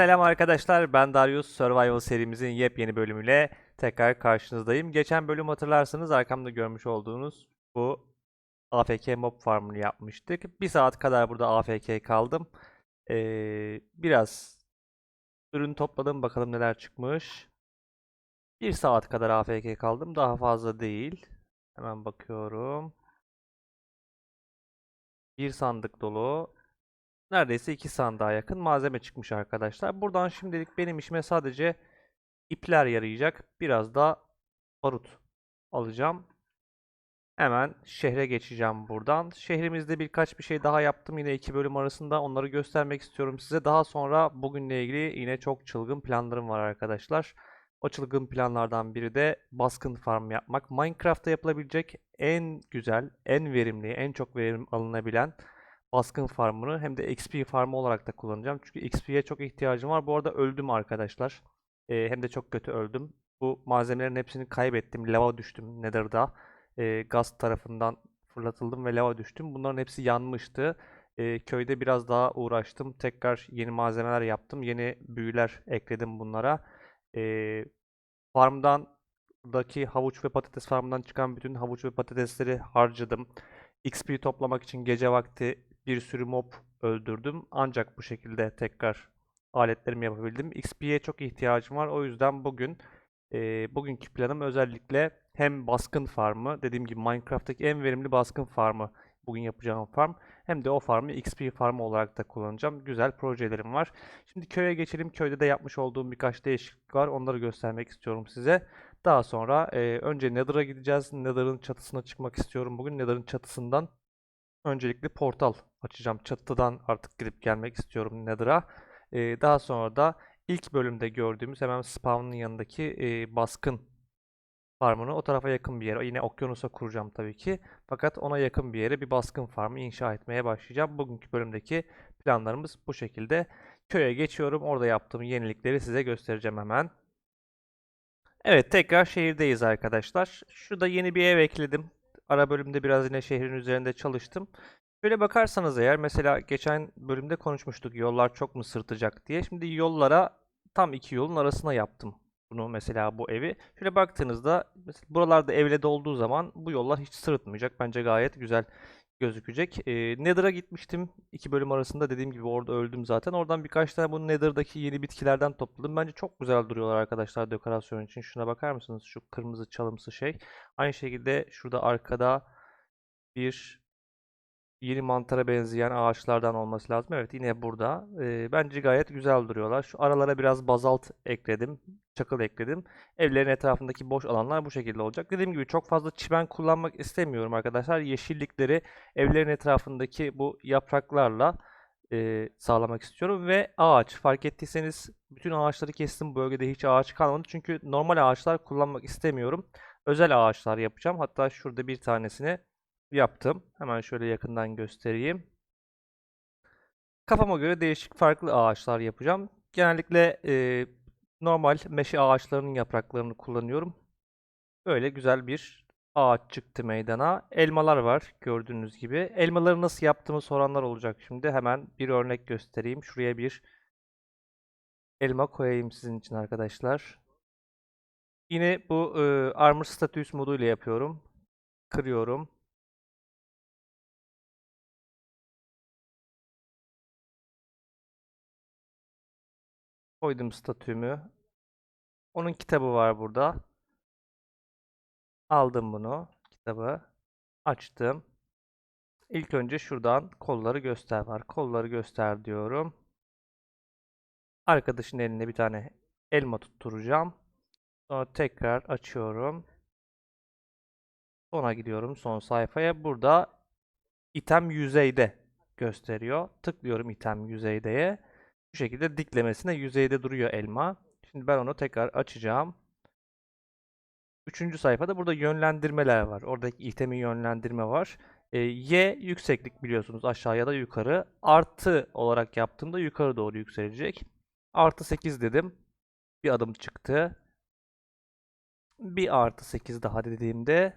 Selam arkadaşlar, ben Darius. Survival serimizin yepyeni bölümüyle tekrar karşınızdayım. Geçen bölüm hatırlarsanız arkamda görmüş olduğunuz bu AFK mob farmını yapmıştık. Bir saat kadar burada AFK kaldım. Ee, biraz ürün topladım, bakalım neler çıkmış. Bir saat kadar AFK kaldım, daha fazla değil. Hemen bakıyorum. Bir sandık dolu. Neredeyse iki sandığa yakın malzeme çıkmış arkadaşlar. Buradan şimdilik benim işime sadece ipler yarayacak. Biraz da barut alacağım. Hemen şehre geçeceğim buradan. Şehrimizde birkaç bir şey daha yaptım yine iki bölüm arasında. Onları göstermek istiyorum size. Daha sonra bugünle ilgili yine çok çılgın planlarım var arkadaşlar. O çılgın planlardan biri de baskın farm yapmak. Minecraft'ta yapılabilecek en güzel, en verimli, en çok verim alınabilen baskın farmını hem de XP farmı olarak da kullanacağım. Çünkü XP'ye çok ihtiyacım var. Bu arada öldüm arkadaşlar. Ee, hem de çok kötü öldüm. Bu malzemelerin hepsini kaybettim. Lava düştüm Nether'da. Ee, gaz tarafından fırlatıldım ve lava düştüm. Bunların hepsi yanmıştı. Ee, köyde biraz daha uğraştım. Tekrar yeni malzemeler yaptım. Yeni büyüler ekledim bunlara. Ee, farmdan buradaki havuç ve patates farmından çıkan bütün havuç ve patatesleri harcadım. XP toplamak için gece vakti bir sürü mob öldürdüm. Ancak bu şekilde tekrar aletlerimi yapabildim. XP'ye çok ihtiyacım var. O yüzden bugün e, bugünkü planım özellikle hem baskın farmı, dediğim gibi Minecraft'taki en verimli baskın farmı bugün yapacağım farm. Hem de o farmı XP farmı olarak da kullanacağım. Güzel projelerim var. Şimdi köye geçelim. Köyde de yapmış olduğum birkaç değişiklik var. Onları göstermek istiyorum size. Daha sonra e, önce Nether'a gideceğiz. Nether'ın çatısına çıkmak istiyorum. Bugün Nether'ın çatısından öncelikle portal açacağım. Çatıdan artık gidip gelmek istiyorum Nether'a. Ee, daha sonra da ilk bölümde gördüğümüz hemen spawn'ın yanındaki e, baskın farmını o tarafa yakın bir yere, yine okyanusa kuracağım tabii ki. Fakat ona yakın bir yere bir baskın farmı inşa etmeye başlayacağım. Bugünkü bölümdeki planlarımız bu şekilde. Köye geçiyorum. Orada yaptığım yenilikleri size göstereceğim hemen. Evet, tekrar şehirdeyiz arkadaşlar. Şurada yeni bir ev ekledim. Ara bölümde biraz yine şehrin üzerinde çalıştım. Şöyle bakarsanız eğer mesela geçen bölümde konuşmuştuk yollar çok mu sırtacak diye. Şimdi yollara tam iki yolun arasına yaptım bunu mesela bu evi. Şöyle baktığınızda buralarda evle dolduğu zaman bu yollar hiç sırıtmayacak. Bence gayet güzel gözükecek. E, Nether'a gitmiştim. iki bölüm arasında dediğim gibi orada öldüm zaten. Oradan birkaç tane bu Nether'daki yeni bitkilerden topladım. Bence çok güzel duruyorlar arkadaşlar dekorasyon için. Şuna bakar mısınız? Şu kırmızı çalımsı şey. Aynı şekilde şurada arkada bir yeni mantara benzeyen ağaçlardan olması lazım. Evet yine burada. Ee, bence gayet güzel duruyorlar. Şu aralara biraz bazalt ekledim. Çakıl ekledim. Evlerin etrafındaki boş alanlar bu şekilde olacak. Dediğim gibi çok fazla çimen kullanmak istemiyorum arkadaşlar. Yeşillikleri evlerin etrafındaki bu yapraklarla e, sağlamak istiyorum. Ve ağaç. Fark ettiyseniz bütün ağaçları kestim. Bölgede hiç ağaç kalmadı. Çünkü normal ağaçlar kullanmak istemiyorum. Özel ağaçlar yapacağım. Hatta şurada bir tanesini yaptım. Hemen şöyle yakından göstereyim. Kafama göre değişik farklı ağaçlar yapacağım. Genellikle e, normal meşe ağaçlarının yapraklarını kullanıyorum. Böyle güzel bir ağaç çıktı meydana. Elmalar var gördüğünüz gibi. Elmaları nasıl yaptığımı soranlar olacak şimdi. Hemen bir örnek göstereyim. Şuraya bir elma koyayım sizin için arkadaşlar. Yine bu e, Armor Status moduyla yapıyorum. Kırıyorum. Koydum statümü. Onun kitabı var burada. Aldım bunu. Kitabı. Açtım. İlk önce şuradan kolları göster var. Kolları göster diyorum. Arkadaşın eline bir tane elma tutturacağım. Sonra tekrar açıyorum. Sona gidiyorum son sayfaya. Burada item yüzeyde gösteriyor. Tıklıyorum item yüzeydeye. Bu şekilde diklemesine yüzeyde duruyor elma. Şimdi ben onu tekrar açacağım. Üçüncü sayfada burada yönlendirmeler var. Oradaki itemin yönlendirme var. E, y yükseklik biliyorsunuz aşağıya da yukarı. Artı olarak yaptığımda yukarı doğru yükselecek. Artı 8 dedim. Bir adım çıktı. Bir artı 8 daha dediğimde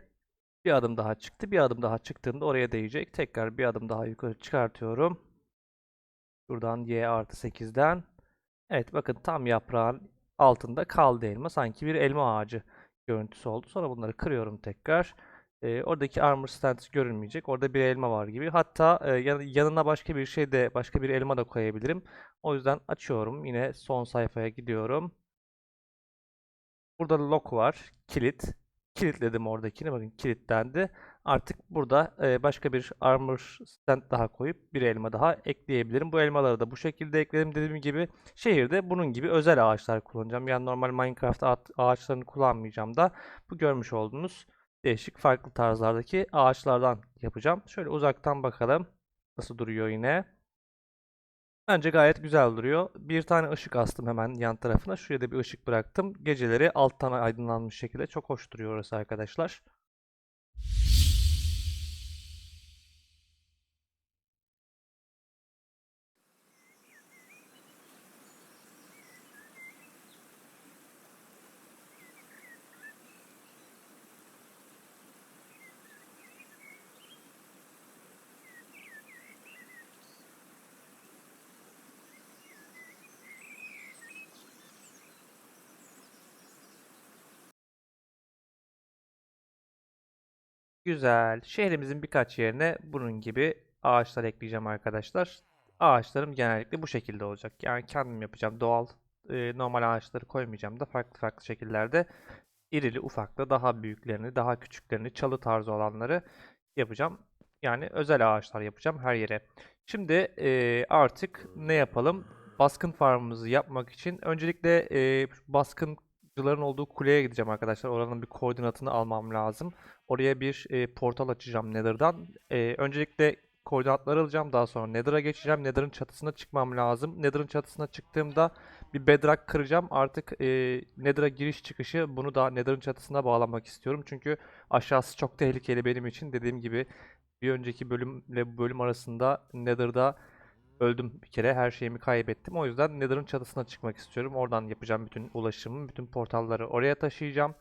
bir adım daha çıktı. Bir adım daha çıktığında oraya değecek. Tekrar bir adım daha yukarı çıkartıyorum. Şuradan y artı 8'den Evet bakın tam yaprağın altında kaldı elma. Sanki bir elma ağacı görüntüsü oldu. Sonra bunları kırıyorum tekrar. Ee, oradaki armor stand görünmeyecek. Orada bir elma var gibi. Hatta e, yan- yanına başka bir şey de başka bir elma da koyabilirim. O yüzden açıyorum. Yine son sayfaya gidiyorum. Burada lock var. Kilit. Kilitledim oradakini. Bakın kilitlendi. Artık burada e, başka bir armor stand daha koyup bir elma daha ekleyebilirim. Bu elmaları da bu şekilde ekledim. Dediğim gibi şehirde bunun gibi özel ağaçlar kullanacağım. Yani normal Minecraft ağaç- ağaçlarını kullanmayacağım da bu görmüş olduğunuz değişik farklı tarzlardaki ağaçlardan yapacağım. Şöyle uzaktan bakalım. Nasıl duruyor yine. Bence gayet güzel duruyor. Bir tane ışık astım hemen yan tarafına. Şuraya da bir ışık bıraktım. Geceleri alttan aydınlanmış şekilde çok hoş duruyor orası arkadaşlar. Güzel. Şehrimizin birkaç yerine bunun gibi ağaçlar ekleyeceğim arkadaşlar. Ağaçlarım genellikle bu şekilde olacak. Yani kendim yapacağım. Doğal, e, normal ağaçları koymayacağım da farklı farklı şekillerde irili ufaklı, daha büyüklerini, daha küçüklerini, çalı tarzı olanları yapacağım. Yani özel ağaçlar yapacağım her yere. Şimdi e, artık ne yapalım? Baskın farmımızı yapmak için öncelikle e, baskıncıların olduğu kuleye gideceğim arkadaşlar. Oranın bir koordinatını almam lazım. Oraya bir e, portal açacağım Nether'dan. E, öncelikle koordinatları alacağım. Daha sonra Nether'a geçeceğim. Nether'ın çatısına çıkmam lazım. Nether'ın çatısına çıktığımda bir bedrock kıracağım. Artık e, Nether'a giriş çıkışı bunu da Nether'ın çatısına bağlamak istiyorum. Çünkü aşağısı çok tehlikeli benim için. Dediğim gibi bir önceki bölümle bu bölüm arasında Nether'da öldüm bir kere. Her şeyimi kaybettim. O yüzden Nether'ın çatısına çıkmak istiyorum. Oradan yapacağım bütün ulaşımı, bütün portalları oraya taşıyacağım.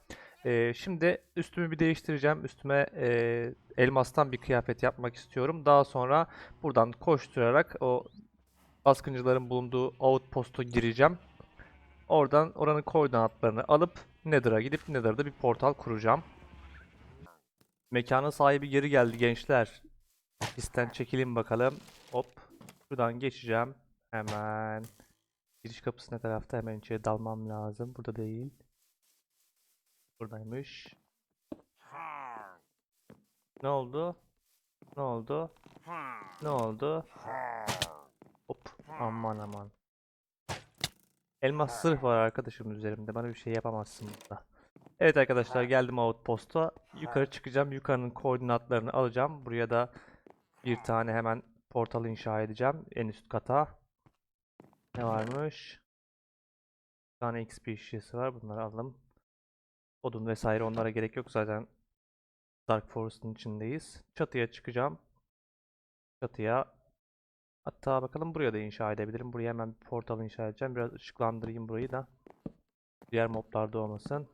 Ee, şimdi üstümü bir değiştireceğim. Üstüme e, elmastan bir kıyafet yapmak istiyorum. Daha sonra buradan koşturarak o baskıncıların bulunduğu outpost'a gireceğim. Oradan oranın koordinatlarını alıp Nether'a gidip Nether'da bir portal kuracağım. Mekanın sahibi geri geldi gençler. Pistten çekilin bakalım. Hop. Şuradan geçeceğim. Hemen. Giriş kapısı ne tarafta? Hemen içeri dalmam lazım. Burada değil. Buradaymış. Ne oldu? Ne oldu? Ne oldu? Hop. Aman aman. Elmas sırf var arkadaşım üzerimde. Bana bir şey yapamazsın burada. Evet arkadaşlar geldim outpost'a. Yukarı çıkacağım. Yukarının koordinatlarını alacağım. Buraya da bir tane hemen portal inşa edeceğim. En üst kata. Ne varmış? Bir tane XP şişesi var. Bunları alalım. Odun vesaire onlara gerek yok. Zaten Dark Forest'ın içindeyiz. Çatıya çıkacağım. Çatıya. Hatta bakalım buraya da inşa edebilirim. Buraya hemen bir portal inşa edeceğim. Biraz ışıklandırayım burayı da. Diğer moblarda olmasın.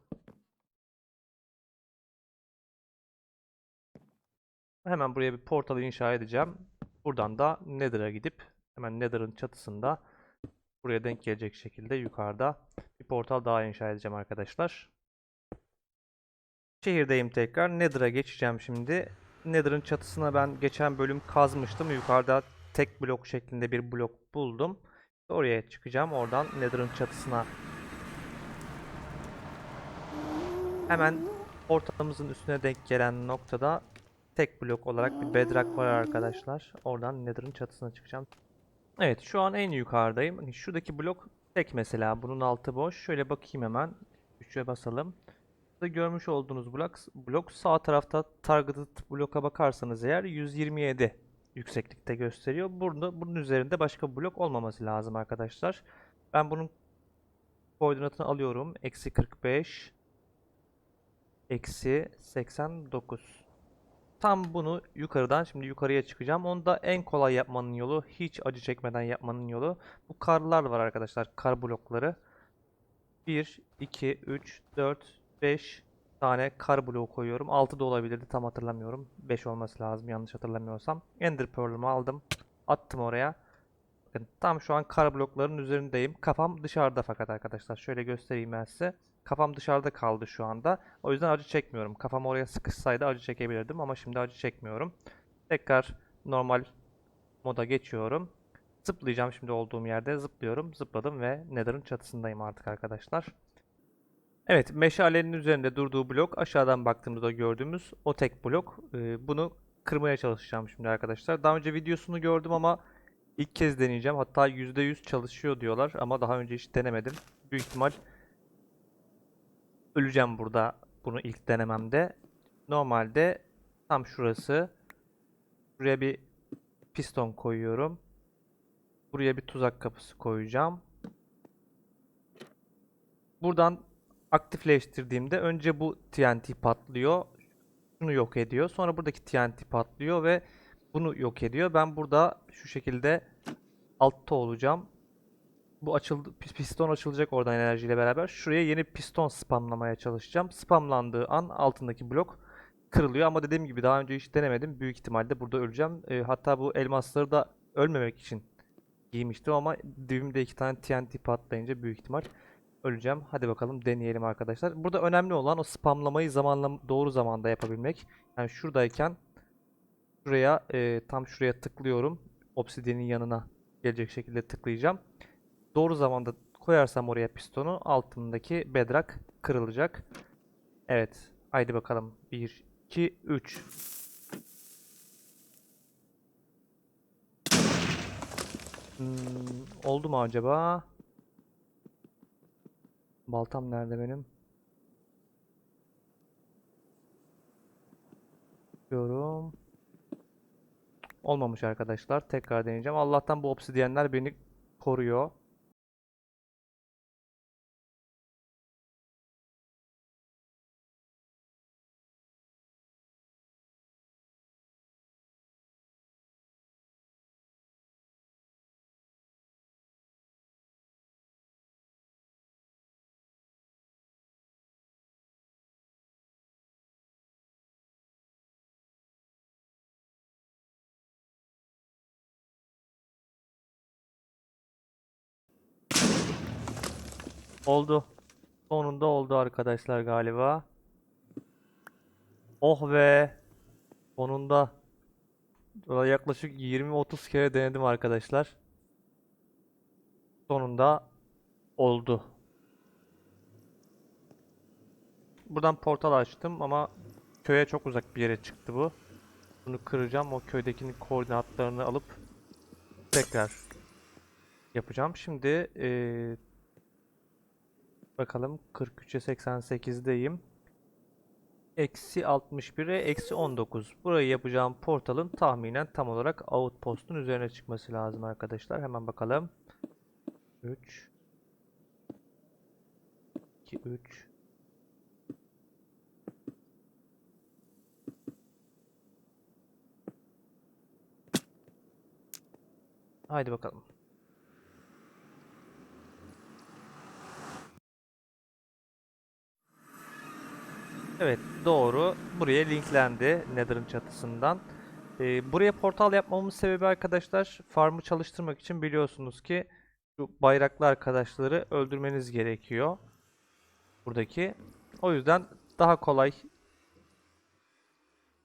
Hemen buraya bir portal inşa edeceğim. Buradan da Nether'a gidip hemen Nether'ın çatısında buraya denk gelecek şekilde yukarıda bir portal daha inşa edeceğim arkadaşlar. Şehirdeyim tekrar. Nether'a geçeceğim şimdi. Nether'ın çatısına ben geçen bölüm kazmıştım. Yukarıda tek blok şeklinde bir blok buldum. Oraya çıkacağım. Oradan Nether'ın çatısına hemen portalımızın üstüne denk gelen noktada tek blok olarak bir bedrock var arkadaşlar. Oradan Nether'ın çatısına çıkacağım. Evet şu an en yukarıdayım. Şuradaki blok tek mesela. Bunun altı boş. Şöyle bakayım hemen. 3'e basalım. Burada görmüş olduğunuz blok, blok sağ tarafta targeted bloka bakarsanız eğer 127 yükseklikte gösteriyor. Burada bunun üzerinde başka blok olmaması lazım arkadaşlar. Ben bunun koordinatını alıyorum. Eksi 45 Eksi 89 Tam bunu yukarıdan şimdi yukarıya çıkacağım. Onu da en kolay yapmanın yolu, hiç acı çekmeden yapmanın yolu. Bu karlar var arkadaşlar, kar blokları. 1, 2, 3, 4, 5 tane kar bloğu koyuyorum. 6 da olabilirdi tam hatırlamıyorum. 5 olması lazım yanlış hatırlamıyorsam. Ender Pearl'ümü aldım. Attım oraya. Tam şu an kar bloklarının üzerindeyim. Kafam dışarıda fakat arkadaşlar. Şöyle göstereyim ben size. Kafam dışarıda kaldı şu anda. O yüzden acı çekmiyorum. Kafam oraya sıkışsaydı acı çekebilirdim ama şimdi acı çekmiyorum. Tekrar normal moda geçiyorum. Zıplayacağım şimdi olduğum yerde. Zıplıyorum. Zıpladım ve Nether'ın çatısındayım artık arkadaşlar. Evet, meşalenin üzerinde durduğu blok aşağıdan baktığımızda gördüğümüz o tek blok. Ee, bunu kırmaya çalışacağım şimdi arkadaşlar. Daha önce videosunu gördüm ama ilk kez deneyeceğim. Hatta %100 çalışıyor diyorlar ama daha önce hiç denemedim. Büyük ihtimal öleceğim burada bunu ilk denememde. Normalde tam şurası. Buraya bir piston koyuyorum. Buraya bir tuzak kapısı koyacağım. Buradan aktifleştirdiğimde önce bu TNT patlıyor. Şunu yok ediyor. Sonra buradaki TNT patlıyor ve bunu yok ediyor. Ben burada şu şekilde altta olacağım. Bu açıldı, pis- piston açılacak oradan enerjiyle beraber. Şuraya yeni piston spamlamaya çalışacağım. Spamlandığı an altındaki blok kırılıyor ama dediğim gibi daha önce hiç denemedim. Büyük ihtimalle burada öleceğim. Ee, hatta bu elmasları da ölmemek için giymiştim ama dibimde iki tane TNT patlayınca büyük ihtimal öleceğim. Hadi bakalım deneyelim arkadaşlar. Burada önemli olan o spamlamayı zamanla doğru zamanda yapabilmek. Yani şuradayken şuraya e, tam şuraya tıklıyorum. Obsidian'in yanına gelecek şekilde tıklayacağım. Doğru zamanda koyarsam oraya pistonu altındaki bedrock kırılacak. Evet. Haydi bakalım. 1 2 3 Hmm, oldu mu acaba? Baltam nerede benim? Diyorum. Olmamış arkadaşlar. Tekrar deneyeceğim. Allah'tan bu obsidyenler beni koruyor. Oldu. Sonunda oldu arkadaşlar galiba. Oh be. Sonunda. Yaklaşık 20-30 kere denedim arkadaşlar. Sonunda oldu. Buradan portal açtım ama köye çok uzak bir yere çıktı bu. Bunu kıracağım. O köydekinin koordinatlarını alıp tekrar yapacağım. Şimdi eee Bakalım 43'e 88'deyim. Eksi 61'e eksi 19. Burayı yapacağım portalın tahminen tam olarak outpost'un üzerine çıkması lazım arkadaşlar. Hemen bakalım. 3 2 3 Haydi bakalım. Evet doğru. Buraya linklendi Nether'ın çatısından. Ee, buraya portal yapmamın sebebi arkadaşlar farmı çalıştırmak için biliyorsunuz ki şu bayraklı arkadaşları öldürmeniz gerekiyor. Buradaki. O yüzden daha kolay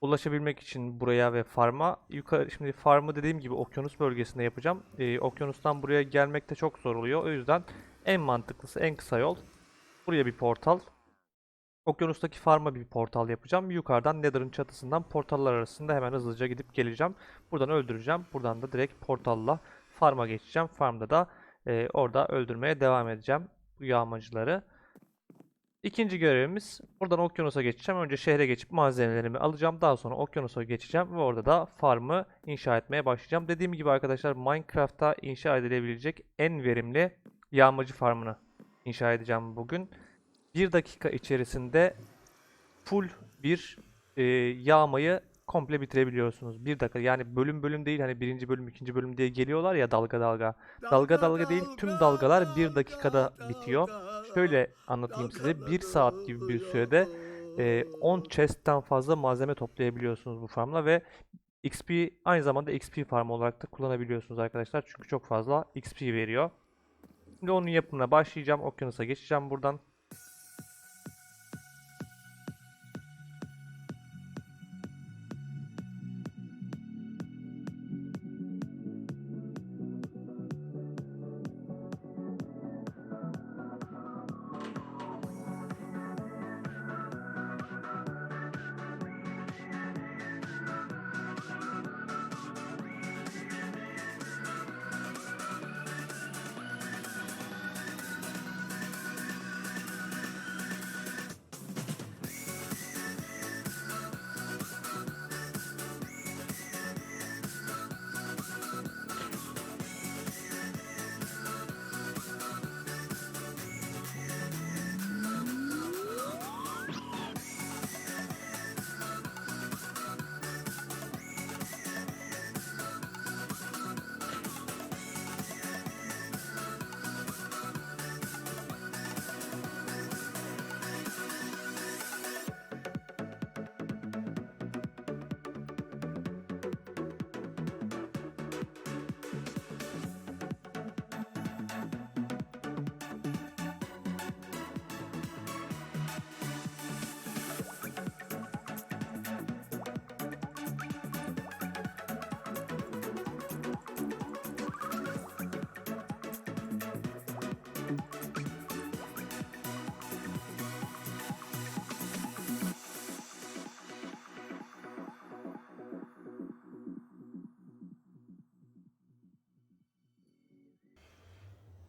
ulaşabilmek için buraya ve farma yukarı şimdi farmı dediğim gibi okyanus bölgesinde yapacağım. Ee, okyanustan buraya gelmek de çok zor oluyor. O yüzden en mantıklısı en kısa yol buraya bir portal Okyanustaki farma bir portal yapacağım. Yukarıdan Nether'ın çatısından portallar arasında hemen hızlıca gidip geleceğim. Buradan öldüreceğim. Buradan da direkt portalla farma geçeceğim. Farmda da e, orada öldürmeye devam edeceğim bu yağmacıları. İkinci görevimiz buradan okyanusa geçeceğim. Önce şehre geçip malzemelerimi alacağım. Daha sonra okyanusa geçeceğim ve orada da farmı inşa etmeye başlayacağım. Dediğim gibi arkadaşlar Minecraft'ta inşa edilebilecek en verimli yağmacı farmını inşa edeceğim bugün. 1 dakika içerisinde full bir e, yağmayı komple bitirebiliyorsunuz. 1 dakika yani bölüm bölüm değil hani birinci bölüm ikinci bölüm diye geliyorlar ya dalga dalga. Dalga dalga değil tüm dalgalar 1 dakikada bitiyor. Şöyle anlatayım size 1 saat gibi bir sürede e, 10 chest'ten fazla malzeme toplayabiliyorsunuz bu farmla ve XP aynı zamanda XP farm olarak da kullanabiliyorsunuz arkadaşlar. Çünkü çok fazla XP veriyor. Şimdi onun yapımına başlayacağım. Okyanusa geçeceğim buradan.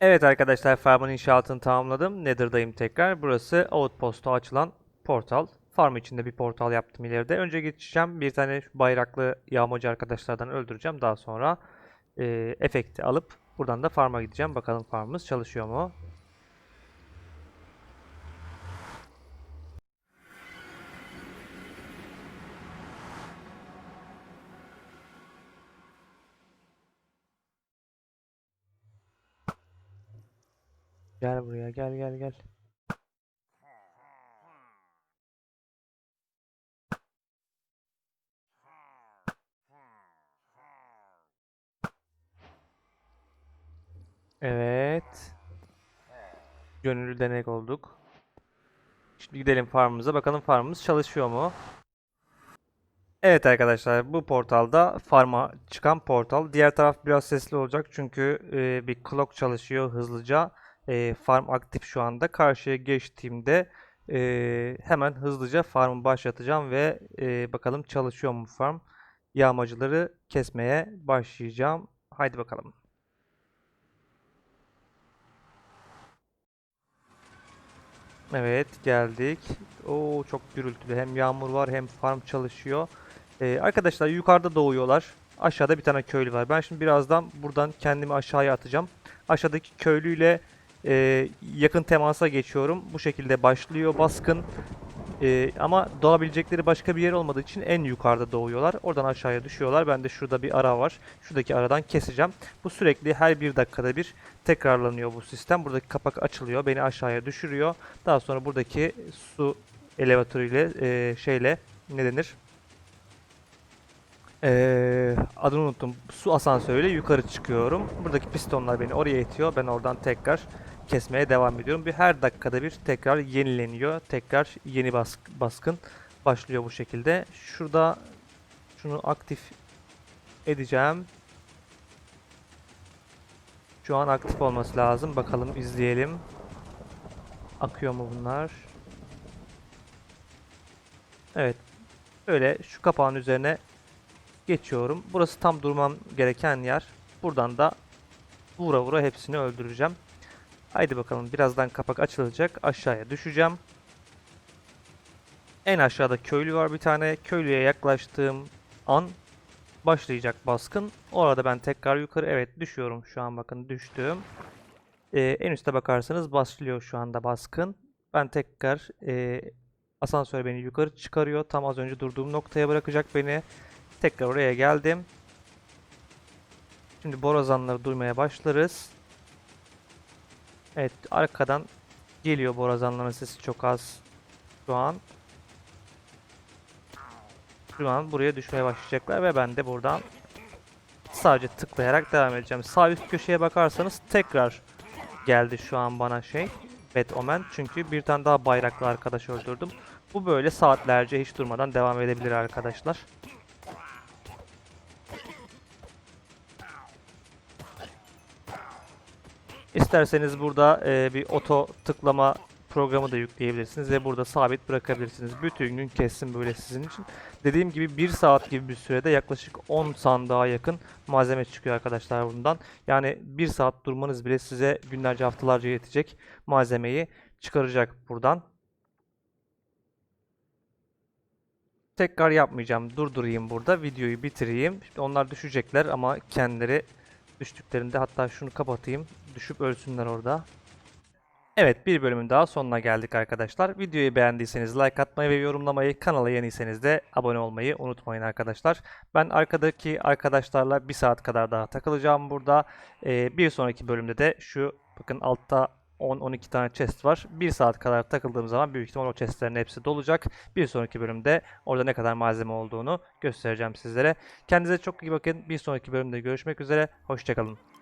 Evet arkadaşlar farmın inşaatını tamamladım. Nether'dayım tekrar. Burası Outpost'a açılan portal. Farm içinde bir portal yaptım ileride. Önce geçeceğim. Bir tane bayraklı yağmacı arkadaşlardan öldüreceğim. Daha sonra e, efekti alıp buradan da farm'a gideceğim. Bakalım farmımız çalışıyor mu? Gel buraya gel gel gel. Evet. Gönüllü denek olduk. Şimdi gidelim farmımıza. Bakalım farmımız çalışıyor mu? Evet arkadaşlar bu portalda farma çıkan portal. Diğer taraf biraz sesli olacak çünkü e, bir clock çalışıyor hızlıca. E, farm aktif şu anda. Karşıya geçtiğimde e, hemen hızlıca farmı başlatacağım ve e, bakalım çalışıyor mu farm. Yağmacıları kesmeye başlayacağım. Haydi bakalım. Evet geldik. Oo çok gürültülü. Hem yağmur var hem farm çalışıyor. Ee, arkadaşlar yukarıda doğuyorlar. Aşağıda bir tane köylü var. Ben şimdi birazdan buradan kendimi aşağıya atacağım. Aşağıdaki köylüyle e, yakın temasa geçiyorum. Bu şekilde başlıyor baskın. E, ama doğabilecekleri başka bir yer olmadığı için en yukarıda doğuyorlar. Oradan aşağıya düşüyorlar. Ben de şurada bir ara var. Şuradaki aradan keseceğim. Bu sürekli her bir dakikada bir tekrarlanıyor bu sistem. Buradaki kapak açılıyor. Beni aşağıya düşürüyor. Daha sonra buradaki su elevatörüyle e, şeyle ne denir? Ee, adını unuttum. Su asansörüyle yukarı çıkıyorum. Buradaki pistonlar beni oraya itiyor. Ben oradan tekrar kesmeye devam ediyorum. Bir her dakikada bir tekrar yenileniyor. Tekrar yeni bask baskın başlıyor bu şekilde. Şurada şunu aktif edeceğim. Şu an aktif olması lazım. Bakalım izleyelim. Akıyor mu bunlar? Evet. Öyle şu kapağın üzerine geçiyorum. Burası tam durmam gereken yer. Buradan da vura vura hepsini öldüreceğim. Haydi bakalım birazdan kapak açılacak. Aşağıya düşeceğim. En aşağıda köylü var bir tane. Köylüye yaklaştığım an başlayacak baskın. Orada ben tekrar yukarı evet düşüyorum şu an bakın düştüm. Ee, en üste bakarsanız başlıyor şu anda baskın. Ben tekrar e, asansör beni yukarı çıkarıyor. Tam az önce durduğum noktaya bırakacak beni. Tekrar oraya geldim. Şimdi borazanları duymaya başlarız. Evet arkadan geliyor borazanların sesi çok az şu an. şu an buraya düşmeye başlayacaklar ve ben de buradan sadece tıklayarak devam edeceğim. Sağ üst köşeye bakarsanız tekrar geldi şu an bana şey. Bad Omen. Çünkü bir tane daha bayraklı arkadaş öldürdüm. Bu böyle saatlerce hiç durmadan devam edebilir arkadaşlar. İsterseniz burada e, bir oto tıklama programı da yükleyebilirsiniz ve burada sabit bırakabilirsiniz. Bütün gün kessin böyle sizin için. Dediğim gibi 1 saat gibi bir sürede yaklaşık 10 sandığa yakın malzeme çıkıyor arkadaşlar bundan. Yani 1 saat durmanız bile size günlerce haftalarca yetecek malzemeyi çıkaracak buradan. Tekrar yapmayacağım. Durdurayım burada. Videoyu bitireyim. Şimdi onlar düşecekler ama kendileri düştüklerinde hatta şunu kapatayım. Düşüp ölsünler orada. Evet bir bölümün daha sonuna geldik arkadaşlar. Videoyu beğendiyseniz like atmayı ve yorumlamayı, kanala yeniyseniz de abone olmayı unutmayın arkadaşlar. Ben arkadaki arkadaşlarla bir saat kadar daha takılacağım burada. Ee, bir sonraki bölümde de şu bakın altta 10-12 tane chest var. Bir saat kadar takıldığım zaman büyük ihtimal o chestlerin hepsi dolacak. Bir sonraki bölümde orada ne kadar malzeme olduğunu göstereceğim sizlere. Kendinize çok iyi bakın. Bir sonraki bölümde görüşmek üzere. Hoşçakalın.